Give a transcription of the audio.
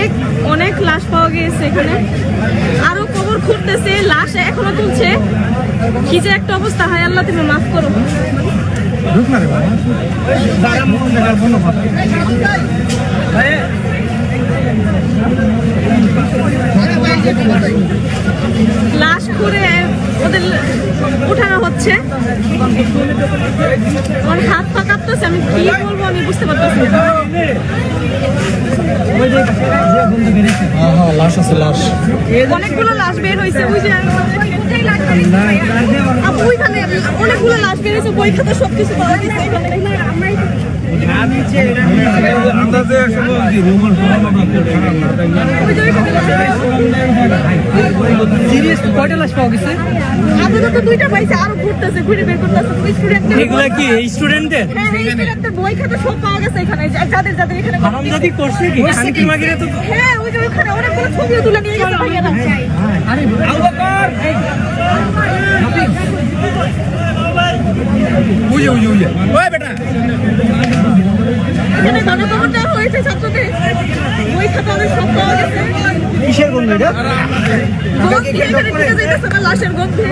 অনেক অনেক লাশ পাওয়া গিয়েছে এখানে। আরও কবর খুঁড়তেছে লাশ এখনও তুলছে। কি যে একটা অবস্থা হয় আল্লাহ তুমি মাফ করো। লাশ খুঁড়ে ওদের উঠানো হচ্ছে। আমার হাত পা কাঁপতেছে আমি কি বলব আমি বুঝতে পারতেছি লাশ আছে লাশ। অনেকগুলো লাশ বের হইছে ওই যে আপু ওইখানে অনেকগুলো লাশ বের হয়েছে বই খাতা সব কিছু পাওয়া গেছে এখানে ওই যে ওইখানে সিরিয়াস কয়টা লাশ পাওয়া গেছে? দুইটা পাইছে আরও ঘুরতেছে ঘুরে বের করতেছে। স্টুডেন্টদের এগুলা কি স্টুডেন্টদের হ্যাঁ স্টুডেন্টদের বই খাতা সব পাওয়া গেছে এখানে। যাদের যাদের এখানে হারামজাদি করছে কি? শান্তি মাগিরে তো হ্যাঁ ওই যে ওইখানে অনেকগুলো ছবিও তুলে নিয়ে গেছে ভাইয়ারা উইয়ে উইয়ে উইয়ে ওই বেটা এখানে গণকবর হয়েছে ছাত্রদের বই খাতা অনেক সব পাওয়া গেছে কিসের গন্ধ এটা? লাশের গন্ধে।